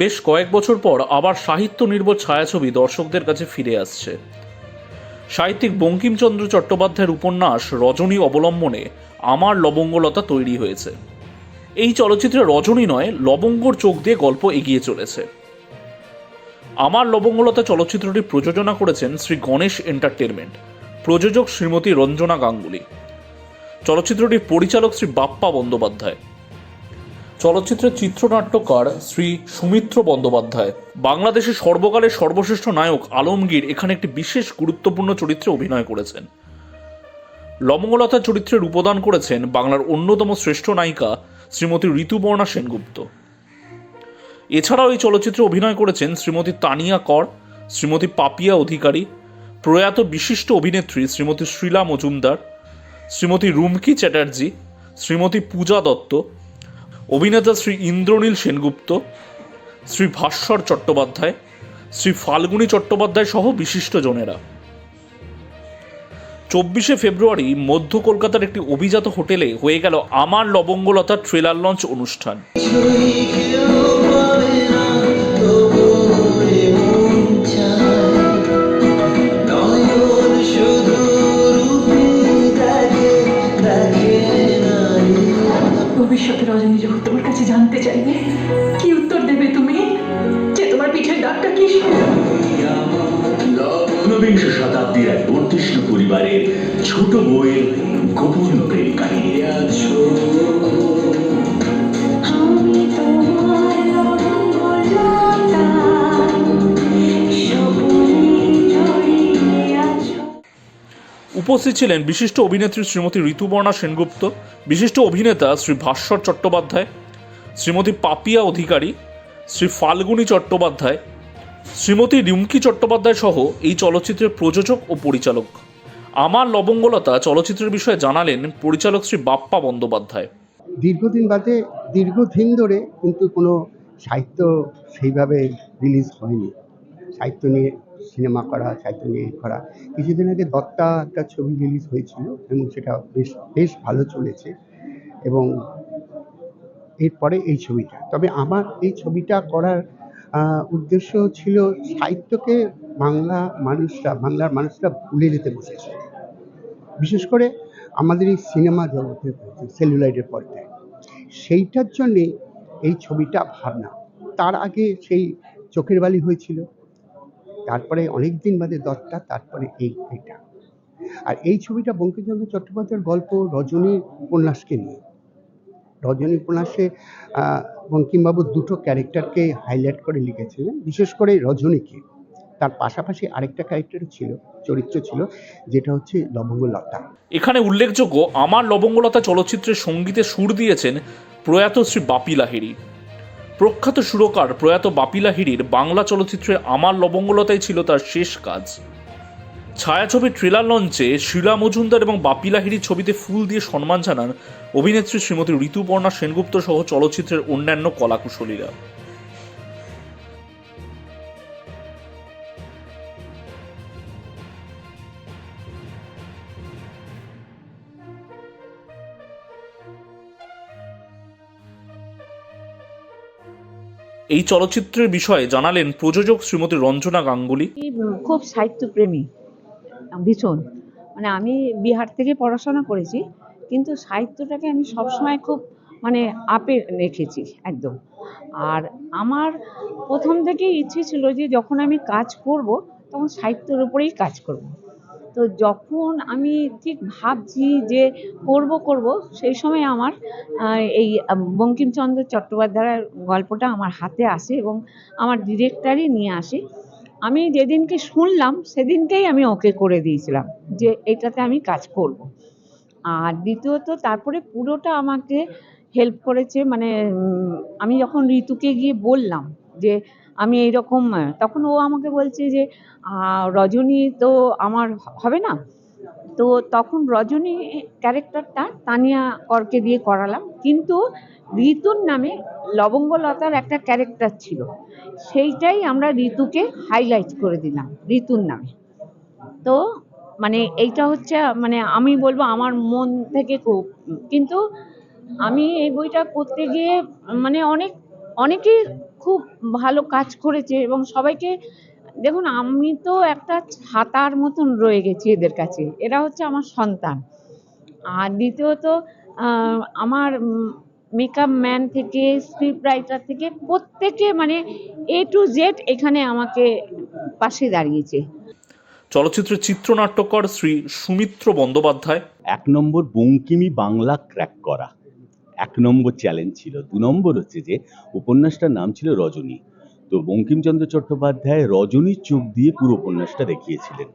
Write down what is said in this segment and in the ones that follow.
বেশ কয়েক বছর পর আবার সাহিত্য নির্ভর ছায়াছবি দর্শকদের কাছে ফিরে আসছে। সাহিত্যিক বঙ্কিমচন্দ্র চট্টোপাধ্যায়ের উপন্যাস রজনী অবলম্বনে আমার লবঙ্গলতা তৈরি হয়েছে। এই চলচ্চিত্রে রজনী নয়, লবঙ্গর চোখ দিয়ে গল্প এগিয়ে চলেছে। আমার লবঙ্গলতা চলচ্চিত্রটি প্রযোজনা করেছেন শ্রী গণেশ এন্টারটেনমেন্ট প্রযোজক শ্রীমতী রঞ্জনা গাঙ্গুলি। চলচ্চিত্রটির পরিচালক শ্রী বাপ্পা বন্দ্যোপাধ্যায়। চলচ্চিত্রের চিত্রনাট্যকার শ্রী সুমিত্র বন্দ্যোপাধ্যায়। বাংলাদেশের সর্বকালের সর্বশ্রেষ্ঠ নায়ক আলমগীর এখানে একটি বিশেষ গুরুত্বপূর্ণ চরিত্রে অভিনয় করেছেন। লবঙ্গলতা চরিত্রে রূপদান করেছেন বাংলার অন্যতম শ্রেষ্ঠ নায়িকা শ্রীমতী ঋতুপর্ণা সেনগুপ্ত। এছাড়াও এই চলচ্চিত্রে অভিনয় করেছেন শ্রীমতী তানিয়া কর, শ্রীমতী পাপিয়া অধিকারী, প্রয়াত বিশিষ্ট অভিনেত্রী শ্রীমতী শ্রীলা মজুমদার, শ্রীমতী রুমকি চ্যাটার্জি, শ্রীমতী পূজা দত্ত অভিনেতা শ্রী ইন্দ্রনীল সেনগুপ্ত, শ্রী ভাস্বর চট্টোপাধ্যায়, শ্রী ফাল্গুনী চট্টোপাধ্যায় সহ বিশিষ্টজনেরা চব্বিশে ফেব্রুয়ারি মধ্য কলকাতার একটি অভিজাত হোটেলে হয়ে গেল আমার লবঙ্গলতা ট্রেলার লঞ্চ অনুষ্ঠান। দাগটা কি ঊনবিংশ শতাব্দীর এক বর্ধিষ্ণ পরিবারের ছোট বউয়ের গোপন প্রেম কাহিনী। উপস্থিত ছিলেন বিশিষ্ট অভিনেত্রী শ্রীমতী ঋতুপর্ণা সেনগুপ্ত বিশিষ্ট অভিনেতা শ্রী ভাস্বর চট্টোপাধ্যায় শ্রীমতী পাপিয়া অধিকারী শ্রী ফাল্গুনী চট্টোপাধ্যায় শ্রীমতী রিমকি চট্টোপাধ্যায় সহ এই চলচ্চিত্রের প্রযোজক ও পরিচালক। আমার লবঙ্গলতা চলচ্চিত্রের বিষয়ে জানালেন পরিচালক শ্রী বাপ্পা বন্দ্যোপাধ্যায়। দীর্ঘদিন বাদে, দীর্ঘদিন ধরে কিন্তু কোনো সাহিত্য সেইভাবে রিলিজ হয়নি। সাহিত্য নিয়ে সিনেমা করা, সাহিত্য নিয়ে করা। কিছুদিন আগে দত্তা একটা ছবি রিলিজ হয়েছিল এবং সেটা বেশ বেশ ভালো চলেছে এবং এরপরে এই ছবিটা। তবে আমার এই ছবিটা করার উদ্দেশ্য ছিল সাহিত্যকে বাংলা মানুষরা, বাংলার মানুষরা ভুলে যেতে বসেছে। বিশেষ করে আমাদের এই সিনেমা জগতের সেলুলাইটের পর্দায়। সেইটার জন্যে এই ছবিটা ভাবনা। তার আগে সেই চোখের বালি হয়েছিল। তারপরে অনেক দিন বাদে দত্তা, তারপরে এই এটা। আর এই ছবিটা বঙ্কিমচন্দ্র চট্টোপাধ্যায়ের গল্প রজনীর উপন্যাসকে নিয়ে। রজনী উপন্যাসে বঙ্কিমবাবু দুটো ক্যারেক্টারকে হাইলাইট করে লিখেছিলেন। বিশেষ করে রজনীকে। তার পাশাপাশি আরেকটা ক্যারেক্টার ছিল, চরিত্র ছিল, যেটা হচ্ছে লবঙ্গলতা। এখানে উল্লেখযোগ্য, আমার লবঙ্গলতা চলচ্চিত্রের সঙ্গীতে সুর দিয়েছেন প্রয়াত শ্রী বাপি লাহিড়ী। প্রখ্যাত সুরকার প্রয়াত বাপি লাহিড়ীর বাংলা চলচ্চিত্রে আমার লবঙ্গলতাই ছিল তার শেষ কাজ। ছায়াছবির ট্রেলার লঞ্চে শিলা মজুমদার এবং বাপি লাহিড়ির ছবিতে ফুল দিয়ে সম্মান জানান অভিনেত্রী শ্রীমতী ঋতুপর্ণা সেনগুপ্ত সহ চলচ্চিত্রের অন্যান্য কলাকুশলীরা। এই চলচ্চিত্রের বিষয়ে জানালেন প্রযোজক শ্রীমতী রঞ্জনা গাঙ্গুলি। খুব সাহিত্যপ্রেমী। ভীষণ। মানে আমি বিহার থেকে পড়াশোনা করেছি, কিন্তু সাহিত্যটাকে আমি সবসময় খুব মানে আপে রেখেছি, একদম। আর আমার প্রথম থেকেই ইচ্ছে ছিল যে যখন আমি কাজ করব, তখন সাহিত্যের উপরেই কাজ করব। তো যখন আমি ঠিক ভাবছি যে করব করব, সেই সময় আমার এই বঙ্কিমচন্দ্র চট্টোপাধ্যায়ের গল্পটা আমার হাতে আসে এবং আমার ডিরেক্টরই নিয়ে আসে। আমি যেদিনকে শুনলাম, সেদিনকেই আমি ওকে করে দিয়েছিলাম যে এটাতে আমি কাজ করব। আর দ্বিতীয়ত, তারপরে পুরোটা আমাকে হেল্প করেছে মানে আমি যখন ঋতুকে গিয়ে বললাম যে আমি এইরকম, তখন ও আমাকে বলছে যে রজনী, তো আমার হবে না? তো তখন রজনী ক্যারেক্টারটা তানিয়া করকে দিয়ে করালাম। কিন্তু ঋতুর নামে লবঙ্গলতার একটা ক্যারেক্টার ছিল। সেইটাই আমরা ঋতুকে হাইলাইট করে দিলাম, ঋতুর নামে। তো মানে এইটা হচ্ছে মানে আমি বলব আমার মন থেকে খুব, কিন্তু আমি এই বইটা করতে গিয়ে মানে অনেক, অনেকেই খুব ভালো কাজ করেছে এবং সবাইকে দেখুন আমি তো একটা ছাতার মতন রয়ে গেছি এদের কাছে। এরা হচ্ছে আমার সন্তান। আর দ্বিতীয়ত আমার মেকআপ ম্যান থেকে স্ক্রিপ্ট রাইটার থেকে প্রত্যেকে মানে এ টু জেড এখানে আমাকে পাশে দাঁড়িয়েছে। চলচ্চিত্রের চিত্রনাট্যকার শ্রী সুমিত্র বন্দ্যোপাধ্যায়। এক নম্বর বঙ্কিমি বাংলা ক্র্যাক করা। এক নম্বর চ্যালেঞ্জ ছিল। দু নম্বর হচ্ছে যে উপন্যাসটার নাম ছিল রজনী। তো বঙ্কিমচন্দ্র চট্টোপাধ্যায় রজনীর চোখ দিয়ে পুরো উপন্যাসটা দেখিয়েছিলেন।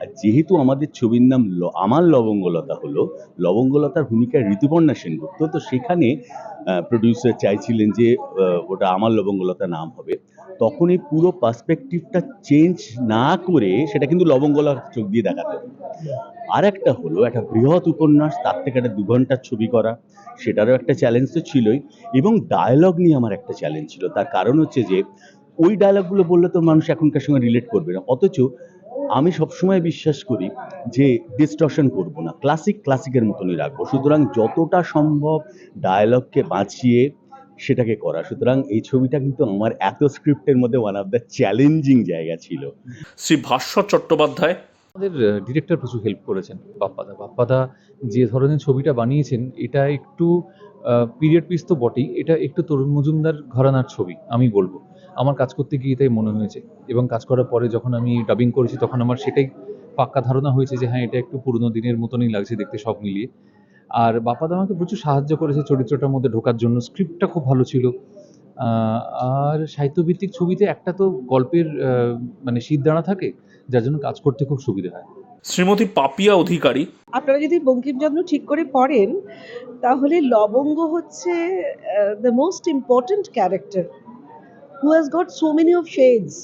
আর যেহেতু আমাদের ছবির নাম আমার লবঙ্গলতা হলো লবঙ্গলতার ভূমিকায় ঋতুপর্ণা সেনগুপ্ত তো সেখানে প্রডিউসার চাইছিলেন যে ওটা আমার লবঙ্গলতা নাম হবে। তখন এই পুরো পার্সপেক্টিভটা চেঞ্জ না করে সেটা কিন্তু লবঙ্গলতার চোখ দিয়ে দেখাতে হবে। আর একটা হলো একটা বৃহৎ উপন্যাস, তার থেকে একটা দু ঘণ্টার ছবি করা, সেটারও একটা চ্যালেঞ্জ তো ছিলই এবং ডায়লগ নিয়ে আমার একটা চ্যালেঞ্জ ছিল। তার কারণ হচ্ছে যে, ওই ডায়লগগুলো বললে তো মানুষ এখনকার সঙ্গে রিলেট করবে না। অথচ আমি সবসময় বিশ্বাস করি যে ডিস্টর্শন করব না। ক্লাসিক ক্লাসিকের মতনই রাখব। সুতরাং যতটা সম্ভব ডায়লগকে বাঁচিয়ে সেটাকে করা। সুতরাং এই ছবিটা কিন্তু আমার এত স্ক্রিপ্টের মধ্যে ওয়ান অফ দ্য চ্যালেঞ্জিং জায়গা ছিল। শ্রী ভাস্বর চট্টোপাধ্যায় আমাদের ডিরেক্টর প্রচুর হেল্প করেছেন, বাপ্পাদা। বাপ্পাদা যে ধরনের ছবিটা বানিয়েছেন, এটা একটু পিরিয়ড পিস তো বটেই, এটা একটু তরুণ মজুমদার ঘরানার ছবি, আমি বলব। আমার কাজ করতে গিয়ে তাই মনে হয়েছে, এবং কাজ করার পরে যখন আমি ডাবিং করেছি, তখন আমার সেটাই পাক্কা ধারণা হয়েছে যে হ্যাঁ এটা একটু পুরোনো দিনের মতনই লাগছে দেখতে সব মিলিয়ে। আর বাপ্পাদা আমাকে প্রচুর সাহায্য করেছে চরিত্রটার মধ্যে ঢোকার জন্য স্ক্রিপ্টটা খুব ভালো ছিল। আর সাহিত্যভিত্তিক ছবিতে একটা তো গল্পের মানে শীত দাঁড়া থাকে যার জন্য কাজ করতে খুব সুবিধা হয়। শ্রীমতী পাপিয়া অধিকারী। আপনারা যদি বঙ্কিমচন্দ্র ঠিক করে পড়েন তাহলে লবঙ্গ হচ্ছে the most important character who has got so many of shades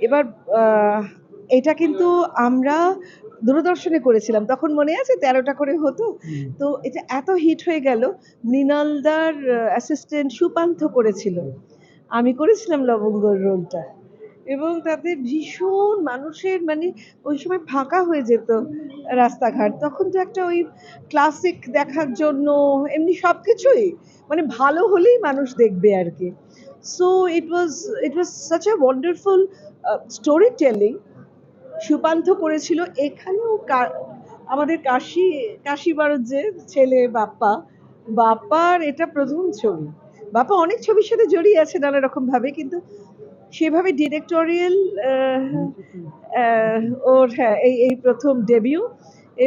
এবার এটা কিন্তু আমরা দূরদর্শনে করেছিলাম। তখন মনে আছে তেরোটা করে হতো? তো এটা এত হিট হয়ে গেল মৃণালদার অ্যাসিস্ট্যান্ট সুপান্থ করেছিল। আমি করেছিলাম লবঙ্গর রোলটা এবং তাতে ভীষণ মানুষের মানে ওই সময় ফাঁকা হয়ে যেত রাস্তাঘাট। তখন তো একটা ওই ক্লাসিক দেখার জন্য এমনি সব কিছুই মানে ভালো হলেই মানুষ দেখবে আর কি। So it was it was such a wonderful story telling Supantha করেছিল। এখানেও আমাদের কাশি কাশি যে ছেলে, বাপ্পা। বাপ্পার এটা প্রথম ছবি। বাপ্পা অনেক ছবির সাথে জড়িয়ে আছে নানা রকম ভাবে, কিন্তু সেভাবে ডিরেক্টোরিয়াল ওর হ্যাঁ এই এই প্রথম ডেবিউ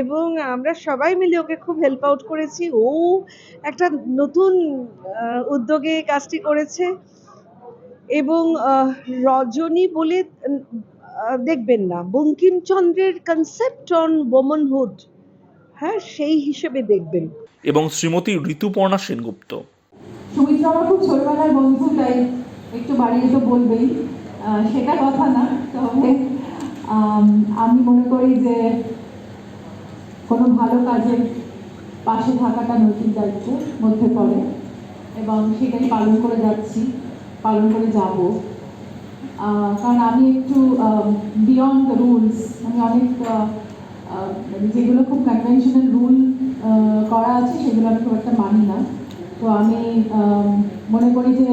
এবং আমরা সবাই মিলে ওকে খুব হেল্প আউট করেছি। ও একটা নতুন উদ্যোগে কাজটি করেছে। এবং রজনী বলে দেখবেন না। বঙ্কিমচন্দ্রের কনসেপ্ট অন ওমনহুড হ্যাঁ সেই হিসেবে দেখবেন। এবং শ্রীমতী ঋতুপর্ণা সেনগুপ্ত। সুমিত্রা আমার খুব ছোটবেলার বন্ধু তাই একটু বাড়িয়ে তো বলবেই। সেটা কথা না তবে আম, আমি মনে করি যে কোনো ভালো কাজের পাশে থাকাটা নৈতিক দায়িত্বের মধ্যে পড়ে। এবং সেটাই পালন করে যাচ্ছি পালন করে যাব। কারণ আমি একটু বিয়ন্ড দ্য রুলস আমি অনেক যেগুলো খুব কনভেনশনাল রুল করা আছে, সেগুলো আমি খুব একটা মানি না। তো আমি মনে করি যে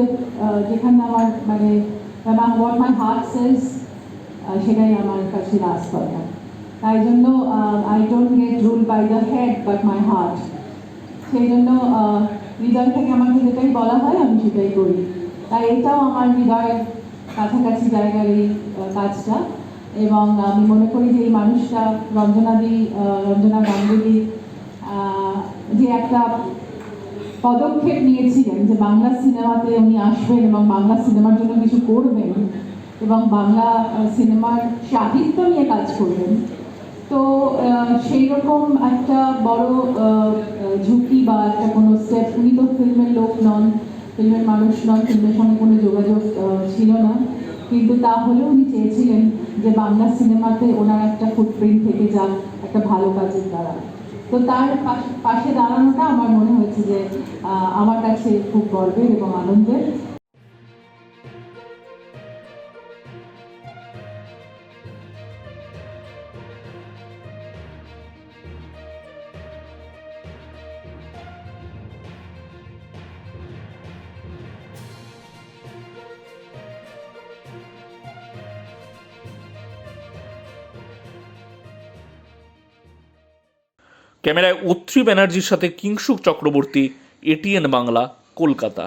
যেখানে আমার মানে হোয়াট মাই হার্ট সেজ সেটাই আমার কাছে লাস্ট কথা। তাই জন্য I don't get rule by the head but my heart সেই জন্য হৃদয় থেকে আমাকে যেটাই বলা হয়, আমি সেটাই করি। তাই এটাও আমার হৃদয়ের কাছাকাছি জায়গার এই কাজটা। এবং আমি মনে করি যে এই মানুষটা রঞ্জনাদি রঞ্জনা গাঙ্গুলি যে একটা পদক্ষেপ নিয়েছিলেন যে বাংলা সিনেমাতে উনি আসবেন এবং বাংলা সিনেমার জন্য কিছু করবেন এবং বাংলা সিনেমার সাহিত্য নিয়ে কাজ করবেন। তো সেই রকম একটা বড় ঝুঁকি বা একটা কোনো সেট উনি তো ফিল্মের লোক নন ফিল্মের মানুষ নন ফিল্মের সঙ্গে কোনো যোগাযোগ ছিল না। কিন্তু তাহলেও উনি চেয়েছিলেন যে বাংলা সিনেমাতে ওনার একটা ফুটপ্রিন্ট থেকে যাক, একটা ভালো কাজের দ্বারা তো তার পাশে দাঁড়ানোটা আমার মনে হয়েছে যে আমার কাছে খুব গর্বের এবং আনন্দের। ক্যামেরায় অত্রি ব্যানার্জির সাথে কিংসুক চক্রবর্তী এটিএন বাংলা কলকাতা।